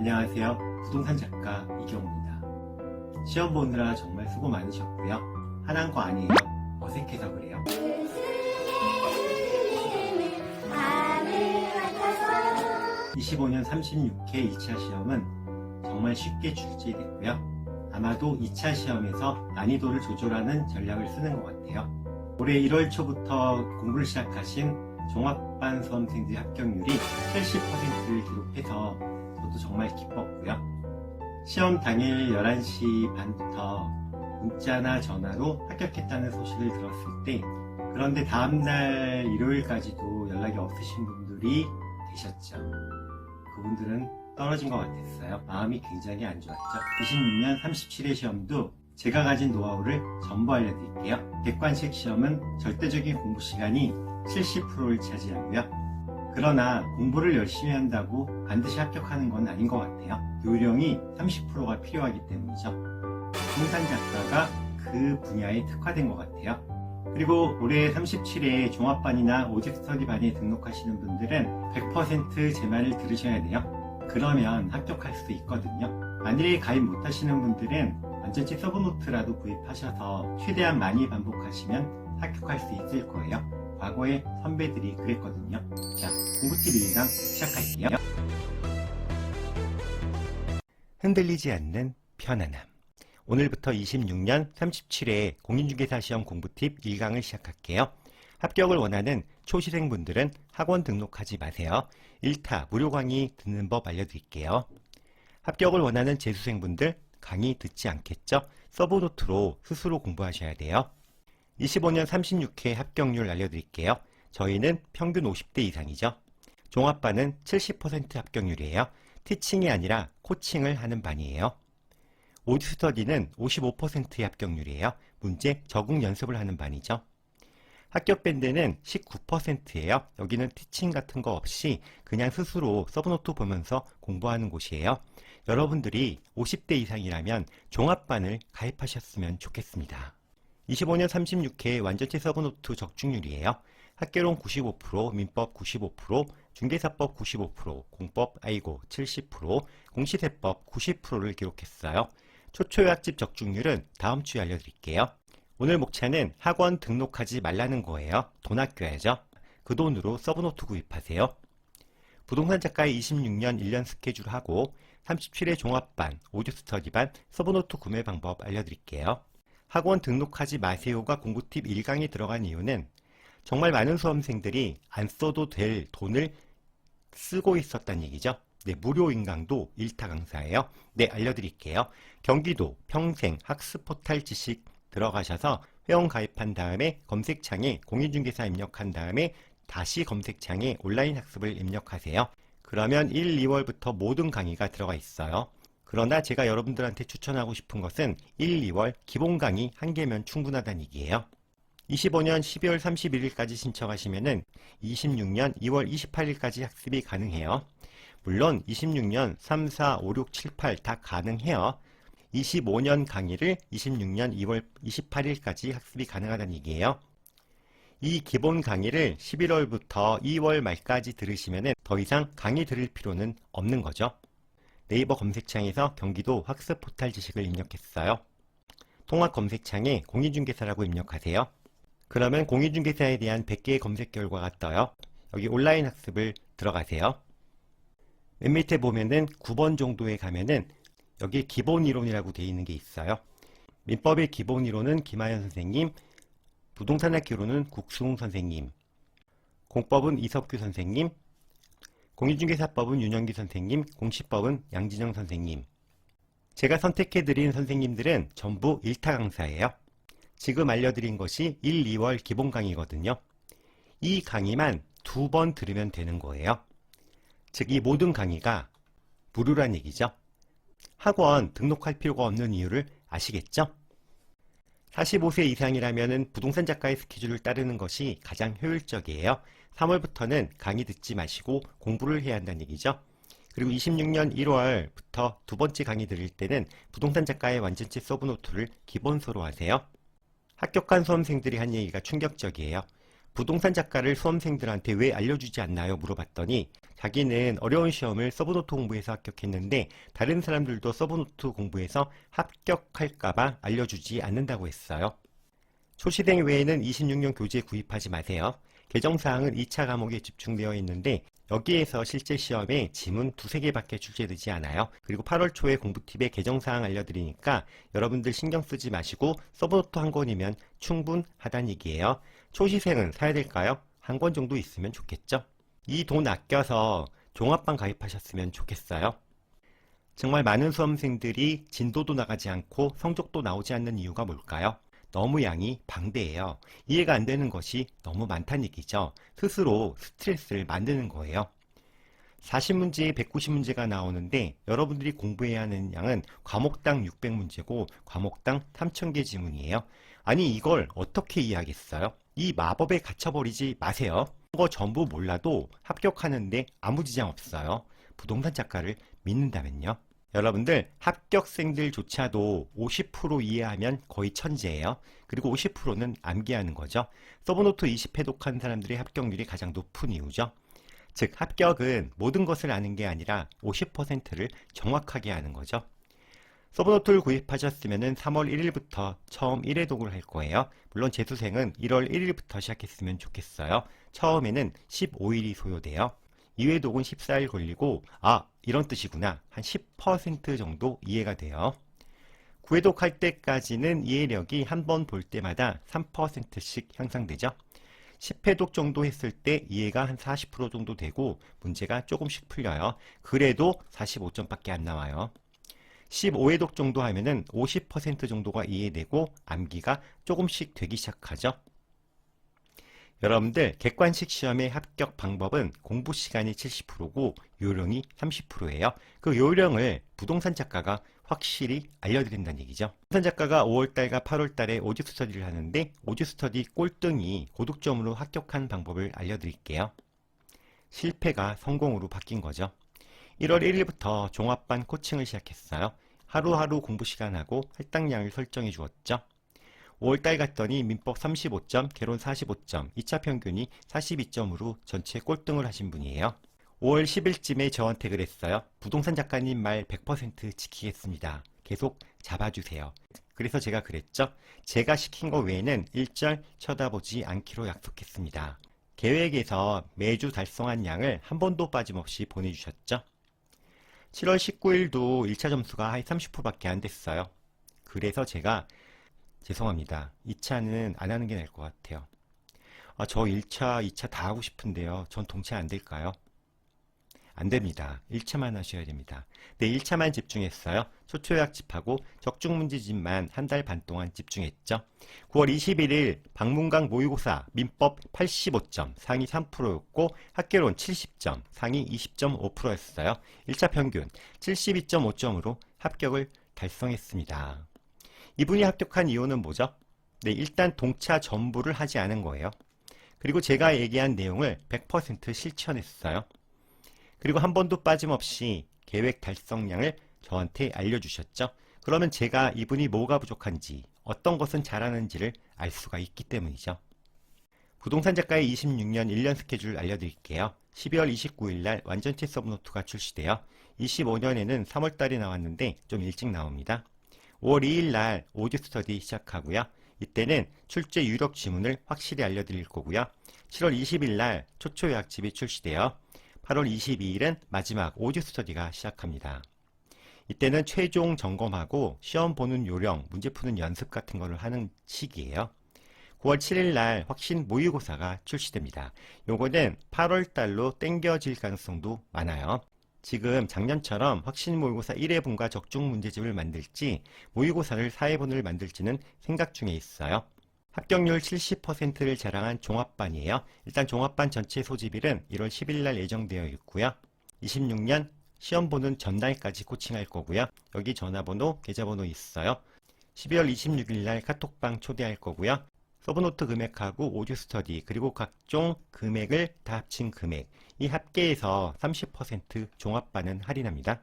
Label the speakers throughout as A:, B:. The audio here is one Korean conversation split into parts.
A: 안녕하세요. 부동산 작가 이경우입니다. 시험 보느라 정말 수고 많으셨고요. 화난 거 아니에요. 어색해서 그래요. 25년 36회 2차 시험은 정말 쉽게 출제됐고요. 아마도 2차 시험에서 난이도를 조절하는 전략을 쓰는 것 같아요. 올해 1월 초부터 공부를 시작하신 종합반 수험생들 합격률이 70%를 기록해서 저도 정말 기뻤고요. 시험 당일 11시 반부터 문자나 전화로 합격했다는 소식을 들었을 때 그런데 다음날 일요일까지도 연락이 없으신 분들이 계셨죠. 그분들은 떨어진 것 같았어요. 마음이 굉장히 안 좋았죠. 26년 37회 시험도 제가 가진 노하우를 전부 알려드릴게요. 객관식 시험은 절대적인 공부 시간이 70%를 차지하고요. 그러나 공부를 열심히 한다고 반드시 합격하는 건 아닌 것 같아요. 요령이 30%가 필요하기 때문이죠. 부동산 작가가 그 분야에 특화된 것 같아요. 그리고 올해 37회 종합반이나 오직 스터디반에 등록하시는 분들은 100%제 말을 들으셔야 돼요. 그러면 합격할 수 있거든요. 만일에 가입 못하시는 분들은 완전체 서브노트라도 구입하셔서 최대한 많이 반복하시면 합격할 수 있을 거예요. 과거에 선배들이 그랬거든요. 자, 1강 시작할게요. 흔들리지 않는 편안함. 오늘부터 26년 37회 공인중개사 시험 공부 팁 1강을 시작할게요. 합격을 원하는 초시생분들은 학원 등록하지 마세요. 1타 무료 강의 듣는 법 알려드릴게요. 합격을 원하는 재수생분들 강의 듣지 않겠죠? 서브노트로 스스로 공부하셔야 돼요. 25년 36회 합격률 알려드릴게요. 저희는 평균 50대 이상이죠. 종합반은 70% 합격률이에요. 티칭이 아니라 코칭을 하는 반이에요. 오디스터디는 55%의 합격률이에요. 문제 적응 연습을 하는 반이죠. 합격 밴드는 19%예요. 여기는 티칭 같은 거 없이 그냥 스스로 서브노트 보면서 공부하는 곳이에요. 여러분들이 50대 이상이라면 종합반을 가입하셨으면 좋겠습니다. 25년 36회 완전체 서브노트 적중률이에요. 학개론 95%, 민법 95%, 중개사법 95%, 공법 아이고 70%, 공시세법 90%를 기록했어요. 초초약집 적중률은 다음 주에 알려드릴게요. 오늘 목차는 학원 등록하지 말라는 거예요. 돈 아껴야죠. 그 돈으로 서브노트 구입하세요. 부동산 작가의 26년 1년 스케줄 하고 37회 종합반, 오디오 스터디반, 서브노트 구매 방법 알려드릴게요. 학원 등록하지 마세요가 공부팁 1강에 들어간 이유는 정말 많은 수험생들이 안 써도 될 돈을 쓰고 있었다는 얘기죠. 네, 무료 인강도 1타 강사예요. 네, 알려드릴게요. 경기도 평생 학습 포탈 지식 들어가셔서 회원 가입한 다음에 검색창에 공인중개사 입력한 다음에 다시 검색창에 온라인 학습을 입력하세요. 그러면 1, 2월부터 모든 강의가 들어가 있어요. 그러나 제가 여러분들한테 추천하고 싶은 것은 1, 2월 기본 강의 한 개면 충분하다는 얘기예요. 25년 12월 31일까지 신청하시면은 26년 2월 28일까지 학습이 가능해요. 물론 26년 3, 4, 5, 6, 7, 8 다 가능해요. 25년 강의를 26년 2월 28일까지 학습이 가능하다는 얘기예요. 이 기본 강의를 11월부터 2월 말까지 들으시면 더 이상 강의 들을 필요는 없는 거죠. 네이버 검색창에서 경기도 학습 포탈 지식을 입력했어요. 통합 검색창에 공인중개사라고 입력하세요. 그러면 공인중개사에 대한 100개의 검색 결과가 떠요. 여기 온라인 학습을 들어가세요. 맨 밑에 보면은 9번 정도에 가면은 여기 기본 이론이라고 되어 있는 게 있어요. 민법의 기본 이론은 김하연 선생님, 부동산학 이론은 국수웅 선생님, 공법은 이석규 선생님, 공인중개사법은 윤영기 선생님, 공시법은 양진영 선생님. 제가 선택해드린 선생님들은 전부 1타 강사예요. 지금 알려드린 것이 1, 2월 기본 강의거든요. 이 강의만 두 번 들으면 되는 거예요. 즉, 이 모든 강의가 무료란 얘기죠. 학원 등록할 필요가 없는 이유를 아시겠죠? 45세 이상이라면 부동산 작가의 스케줄을 따르는 것이 가장 효율적이에요. 3월부터는 강의 듣지 마시고 공부를 해야 한다는 얘기죠. 그리고 26년 1월부터 두 번째 강의 들을 때는 부동산 작가의 완전체 서브노트를 기본소로 하세요. 합격한 수험생들이 한 얘기가 충격적이에요. 부동산 작가를 수험생들한테 왜 알려주지 않나요? 물어봤더니 자기는 어려운 시험을 서브노트 공부해서 합격했는데 다른 사람들도 서브노트 공부해서 합격할까봐 알려주지 않는다고 했어요. 초시생 외에는 26년 교재 구입하지 마세요. 개정사항은 2차 과목에 집중되어 있는데 여기에서 실제 시험에 지문 두세 개밖에 출제되지 않아요. 그리고 8월 초에 공부팁에 개정사항 알려드리니까 여러분들 신경 쓰지 마시고 서브노트 한 권이면 충분하다는 얘기예요. 초시생은 사야 될까요? 한 권 정도 있으면 좋겠죠? 이 돈 아껴서 종합반 가입하셨으면 좋겠어요. 정말 많은 수험생들이 진도도 나가지 않고 성적도 나오지 않는 이유가 뭘까요? 너무 양이 방대해요. 이해가 안 되는 것이 너무 많다는 얘기죠. 스스로 스트레스를 만드는 거예요. 40문제에 190문제가 나오는데 여러분들이 공부해야 하는 양은 과목당 600문제고 과목당 3000개 지문이에요. 아니 이걸 어떻게 이해하겠어요? 이 마법에 갇혀버리지 마세요. 거 전부 몰라도 합격하는데 아무 지장 없어요. 부동산 작가를 믿는다면요. 여러분들 합격생들조차도 50% 이해하면 거의 천재예요. 그리고 50%는 암기하는 거죠. 서브노트 20회 독한 사람들의 합격률이 가장 높은 이유죠. 즉 합격은 모든 것을 아는 게 아니라 50%를 정확하게 아는 거죠. 서브노트를 구입하셨으면 3월 1일부터 처음 1회 독을 할 거예요. 물론 재수생은 1월 1일부터 시작했으면 좋겠어요. 처음에는 15일이 소요돼요. 2회 독은 14일 걸리고 아 이런 뜻이구나 한 10% 정도 이해가 돼요. 9회 독할 때까지는 이해력이 한 번 볼 때마다 3%씩 향상되죠. 10회 독 정도 했을 때 이해가 한 40% 정도 되고 문제가 조금씩 풀려요. 그래도 45점밖에 안 나와요. 15회 독 정도 하면은 50% 정도가 이해되고 암기가 조금씩 되기 시작하죠. 여러분들 객관식 시험의 합격 방법은 공부 시간이 70%고 요령이 30%예요. 그 요령을 부동산 작가가 확실히 알려드린다는 얘기죠. 부동산 작가가 5월달과 8월달에 오직 스터디를 하는데 오직 스터디 꼴등이 고득점으로 합격한 방법을 알려드릴게요. 실패가 성공으로 바뀐 거죠. 1월 1일부터 종합반 코칭을 시작했어요. 하루하루 공부 시간하고 할당량을 설정해 주었죠. 5월달 갔더니 민법 35점, 개론 45점, 2차 평균이 42점으로 전체 꼴등을 하신 분이에요. 5월 10일쯤에 저한테 그랬어요. 부동산 작가님 말 100% 지키겠습니다. 계속 잡아주세요. 그래서 제가 그랬죠. 제가 시킨 거 외에는 일절 쳐다보지 않기로 약속했습니다. 계획에서 매주 달성한 양을 한 번도 빠짐없이 보내주셨죠. 7월 19일도 1차 점수가 한 30%밖에 안 됐어요. 그래서 제가 죄송합니다. 2차는 안 하는 게 나을 것 같아요. 아, 저 1차, 2차 다 하고 싶은데요. 전 동체 안 될까요? 안 됩니다. 1차만 하셔야 됩니다. 네, 1차만 집중했어요. 초초약집하고 적중문제집만 한 달 반 동안 집중했죠. 9월 21일 박문강 모의고사 민법 85점 상위 3%였고 학계론 70점 상위 20.5%였어요. 1차 평균 72.5점으로 합격을 달성했습니다. 이분이 합격한 이유는 뭐죠? 네, 일단 동차 전부를 하지 않은 거예요. 그리고 제가 얘기한 내용을 100% 실천했어요. 그리고 한 번도 빠짐없이 계획 달성량을 저한테 알려주셨죠. 그러면 제가 이분이 뭐가 부족한지, 어떤 것은 잘하는지를 알 수가 있기 때문이죠. 부동산 작가의 26년 1년 스케줄 알려드릴게요. 12월 29일 날 완전체 서브노트가 출시되어 25년에는 3월 달에 나왔는데 좀 일찍 나옵니다. 5월 2일 날 오디 스터디 시작하고요. 이때는 출제 유력 지문을 확실히 알려드릴 거고요. 7월 20일 날 초초 요약집이 출시되어 8월 22일은 마지막 오디 스터디가 시작합니다. 이때는 최종 점검하고 시험 보는 요령, 문제 푸는 연습 같은 거를 하는 시기예요. 9월 7일 날 확신 모의고사가 출시됩니다. 요거는 8월 달로 땡겨질 가능성도 많아요. 지금 작년처럼 확신 모의고사 1회분과 적중 문제집을 만들지 모의고사를 4회분을 만들지는 생각 중에 있어요. 합격률 70%를 자랑한 종합반이에요. 일단 종합반 전체 소집일은 1월 10일 날 예정되어 있고요. 26년 시험 보는 전날까지 코칭할 거고요. 여기 전화번호, 계좌번호 있어요. 12월 26일 날 카톡방 초대할 거고요. 서브노트 금액하고 오디오 스터디 그리고 각종 금액을 다 합친 금액 이 합계에서 30% 종합반은 할인합니다.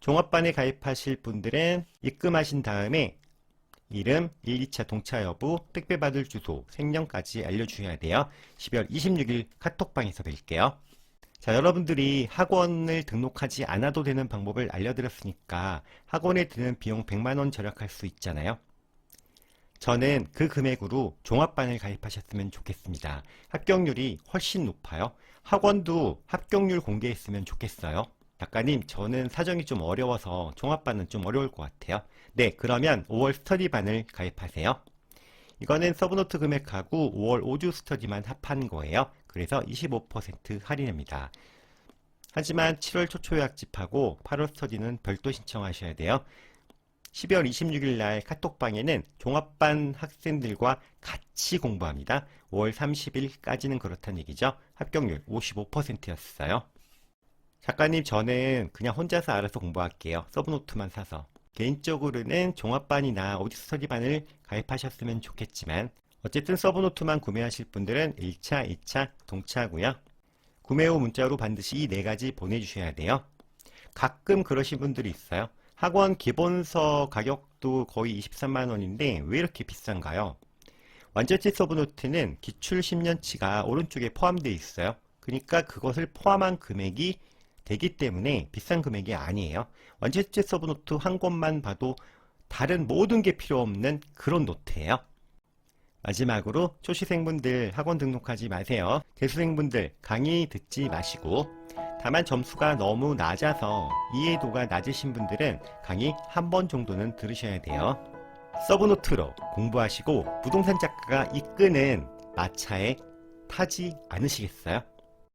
A: 종합반에 가입하실 분들은 입금하신 다음에 이름, 1, 2차 동차 여부, 택배 받을 주소, 생년까지 알려주셔야 돼요. 12월 26일 카톡방에서 뵐게요. 자, 여러분들이 학원을 등록하지 않아도 되는 방법을 알려드렸으니까 학원에 드는 비용 100만원 절약할 수 있잖아요. 저는 그 금액으로 종합반을 가입하셨으면 좋겠습니다. 합격률이 훨씬 높아요. 학원도 합격률 공개했으면 좋겠어요. 작가님, 저는 사정이 좀 어려워서 종합반은 좀 어려울 것 같아요. 네, 그러면 5월 스터디반을 가입하세요. 이거는 서브노트 금액하고 5월 5주 스터디만 합한 거예요. 그래서 25% 할인입니다. 하지만 7월 초초 예약집하고 8월 스터디는 별도 신청하셔야 돼요. 12월 26일 날 카톡방에는 종합반 학생들과 같이 공부합니다. 5월 30일까지는 그렇다는 얘기죠. 합격률 55%였어요. 작가님, 저는 그냥 혼자서 알아서 공부할게요. 서브노트만 사서. 개인적으로는 종합반이나 오디 스 터디반을 가입하셨으면 좋겠지만, 어쨌든 서브노트만 구매하실 분들은 1차, 2차 동차하고요. 구매 후 문자로 반드시 이 네 가지 보내주셔야 돼요. 가끔 그러신 분들이 있어요. 학원 기본서 가격도 거의 23만 원인데 왜 이렇게 비싼가요? 완전체 서브노트는 기출 10년치가 오른쪽에 포함되어 있어요. 그러니까 그것을 포함한 금액이 되기 때문에 비싼 금액이 아니에요. 완전체 서브노트 한 권만 봐도 다른 모든 게 필요 없는 그런 노트예요. 마지막으로 초시생분들 학원 등록하지 마세요. 재수생분들 강의 듣지 마시고 다만 점수가 너무 낮아서 이해도가 낮으신 분들은 강의 한 번 정도는 들으셔야 돼요. 서브노트로 공부하시고 부동산 작가가 이끄는 마차에 타지 않으시겠어요?